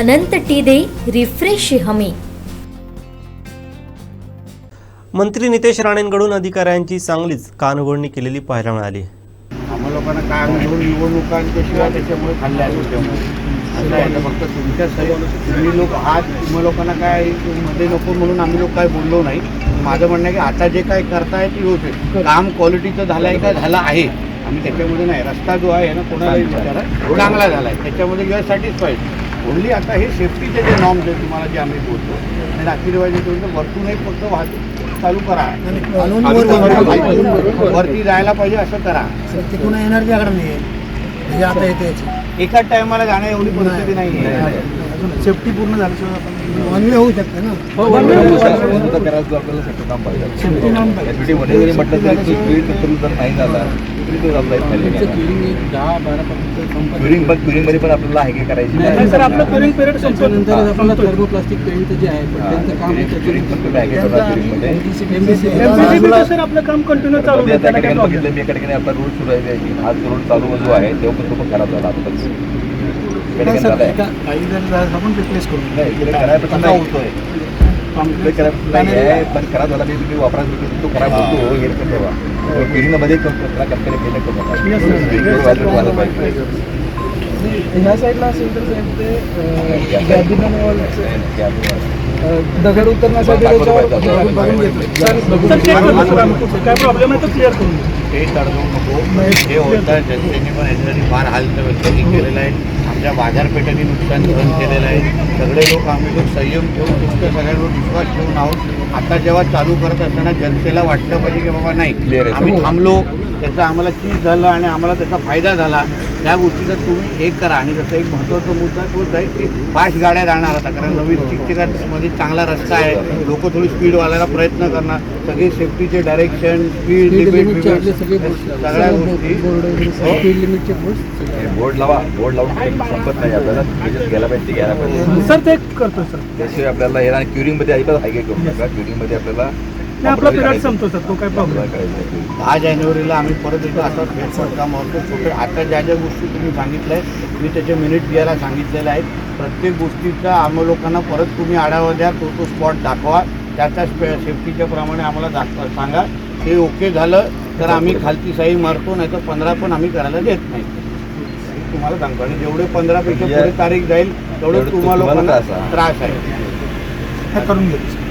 अनंत T दे refresh हमी. मंत्री नितेश राणेंकडून अधिकाऱ्यांची चांगलीच कानउघडणी केलेली पाहायला मिळाली. आम्हा लोकांना काय अनुभव निवडणुकांपेक्षा त्याच्यामुळे खाल्ल्या त्याच्यामुळे असं आहे. ना, फक्त तुमच्या तुम्ही लोक आज तुम्हा लोकांना काय मध्ये नको म्हणून आम्ही लोक काय बोललो नाही. माझं म्हणणं आहे की आता जे काय करताय ते होते काम क्वालिटीचं झालं आहे का? झालं आहे. आम्ही त्याच्यामध्ये नाही. रस्ता जो आहे ना कोणालाही विचारा. चांगला झाला आहे त्याच्यामध्ये युअर सॅटिस्फाईड ओनली आता हे सेफ्टीचे जे नॉर्म्स आहेत तुम्हाला जे आम्ही बोलतो आणि अखिलवाजी तर वरतूनही फक्त वाहतूक चालू करा. वरती जायला पाहिजे असं करा. तिकडून येणार नाही म्हणजे आता येते एकाच टायमाला जाण्या एवढी परिस्थिती नाही आहे सेफ्टी पूर्ण झाल्याशिवाय आपण वन वे होऊ शकते ना क्युरिंग पण क्युरिंगमध्ये पण आपल्याला आहे की करायची सर आपलं क्युरिंग पिरियड संपल्यानंतर आपल्याला थर्मोप्लास्टिक पेंट जे आहे पट्ट्यांचं काम आहे क्युरिंग पण तुम्ही आहे सर आपलं काम कंटिन्यू चालू बघितलं मी आपला रोड सुरू आहे की आज रोड चालू जो आहे तेव्हा पण तो पण खराब झाला आताच एका ठिकाणी झाला आहे. काही जर आपण रिप्लेस करू नाही इकडे करायला पण नाही खराब झाला मी तुम्ही वापरायला तो खराब होतो हे पण ठेवा क्युरिंगमध्ये कंपनी केलं करू नका पाहिजे ह्या साईडला असेल तर साहेब ते गॅबिनन वॉलचं दगड उतरण्यासाठी काय प्रॉब्लेम आहे तर क्लिअर करून. ते तडजोड नको. हे होतं जनतेने पण याच्यासाठी फार हाल केलेला आहे. आमच्या बाजारपेठेने नुकसान सहन केलेलं आहे. सगळे लोक आम्ही लोक संयम ठेवून तुमच्या सगळ्यांवर विश्वास ठेवून आहोत. आता जेव्हा चालू करत असताना जनतेला वाटलं पाहिजे की बाबा नाही आहे. आम्ही थांबलो. त्याचा आम्हाला चीज झालं आणि आम्हाला त्याचा फायदा झाला. त्या गोष्टीचा तुम्ही हे करा आणि जसं एक महत्त्वाचा मुद्दा तोच आहे की फास्ट गाड्या जाणार आता कारण नवीन ठिकठिकाणमध्ये चांगला रस्ता आहे. लोक थोडी स्पीड वाढायला प्रयत्न करणार. सगळे सेफ्टीचे डायरेक्शन स्पीड लिमिट सगळ्या गोष्टी. बोर्ड लावा. बोर्ड लावून संपत नाही. आपल्याला गेला पाहिजे ते घ्यायला पाहिजे. सर ते करतो सर. त्याशिवाय आपल्याला हे आणि क्युरिंगमध्ये अजिबात हायगे करू नका. क्युरिंगमध्ये आपला पिरियड संपतो सर तो काय प्रॉब्लेम दहा जानेवारीला आम्ही परत एकदा असा फेरफटका मारतो. छोटे आता ज्या ज्या गोष्टी तुम्ही सांगितल्या आहेत मी त्याचे मिनिट घ्यायला सांगितलेले आहेत. प्रत्येक गोष्टीचा आम्हा लोकांना परत तुम्ही आढावा द्या तो तो स्पॉट दाखवा. त्याच्या सेफ्टीच्या प्रमाणे आम्हाला दाखवा सांगा. ते ओके झालं तर आम्ही खालची साई मारतो नाही तर पंधरा पण आम्ही करायला देत नाही. तुम्हाला सांगतो. आणि जेवढे पंधरापेक्षा पुढे तारीख जाईल तेवढं तुम्हाला लोकांना त्रास आहे. त्रास आहे. करून घेतो.